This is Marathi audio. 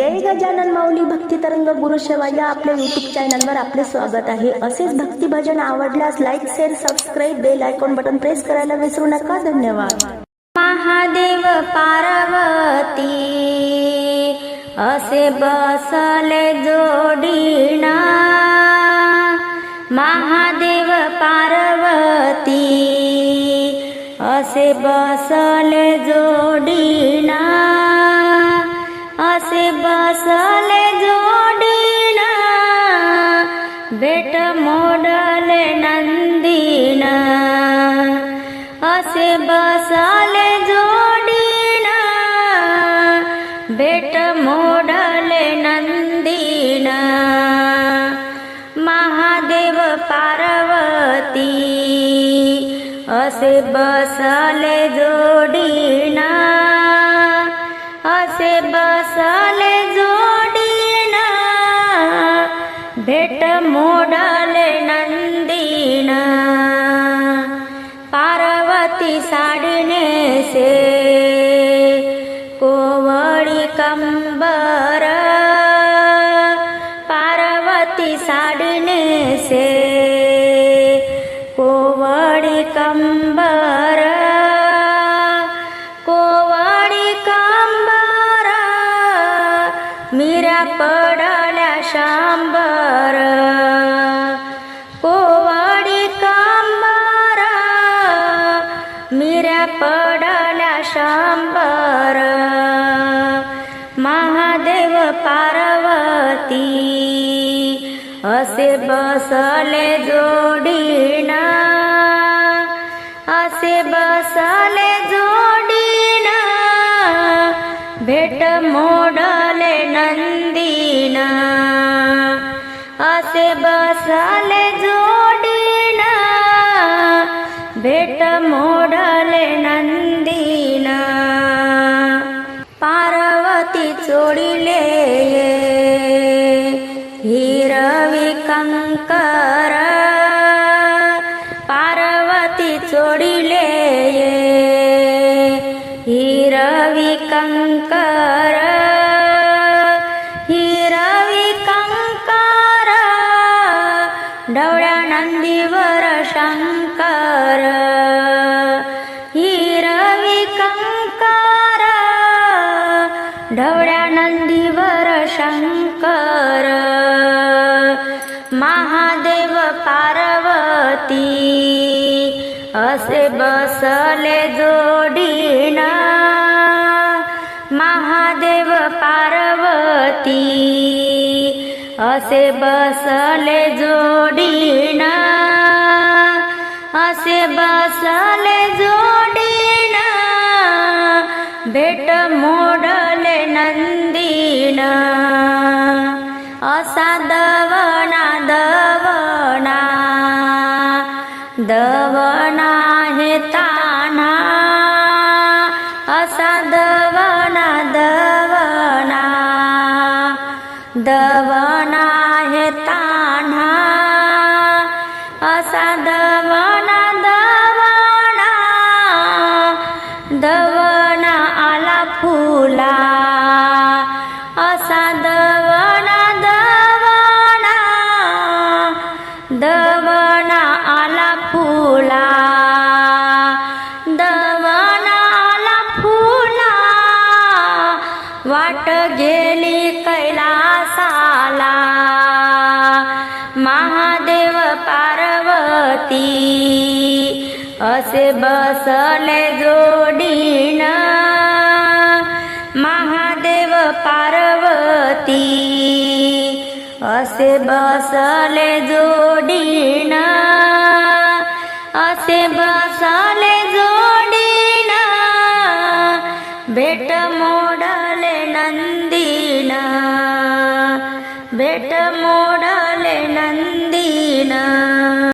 जय गजानन माऊली भक्ती तरंग गुरु सेवा या आपल्या युट्यूब चॅनलवर आपले स्वागत आहे. असेच भक्ती भजन आवडल्यास like share subscribe bell icon button press करायला विसरू नका. धन्यवाद. महादेव पार्वती असे बसले जोडीना. महादेव पार्वती असे बसले जोडीना. असे बसले जोडीना बेट मोडले नंदीना. असे बसले जोडीना बेट मोडले नंदीना. महादेव पार्वती असे बसले जोडीना. बसले भेट मोडले नंदीना। पार्वती साडीने से कोवळी कंबर। पार्वती साडीने से कोवळी कंबर पडल्या शांबर. कोवाडी कांबर. मिऱ्या पडल्या शांबर. महादेव पार्वती असे बसले जोडीना. असे बसले असे बसले जोडीना भेट मोडले नंदीना. पार्वती चोडिले हिरवी कंकर. पार्वती चोडिले हिरवी कंकर. नंदीवर शंकर हिरवी कंकार ढवळ्या नंदीवर शंकर महादेव पार्वती असे बसले जोडीना असे बसले जोडीना असे बसले जोडीना भेट मोडले नंदीना असा दवना दवना दवना हे ताना असा दवना दवना दवना दवना दवना आला फुला. असा दवना दवना दवना आला फुला. दवना आला फुला. वाट गेली पती असे बसले जोडीना. महादेव पार्वती. असे बसले जोडीना. असे बसले जोडीना. भेट मोडले नंदीना. भेट मोडले नंदीना.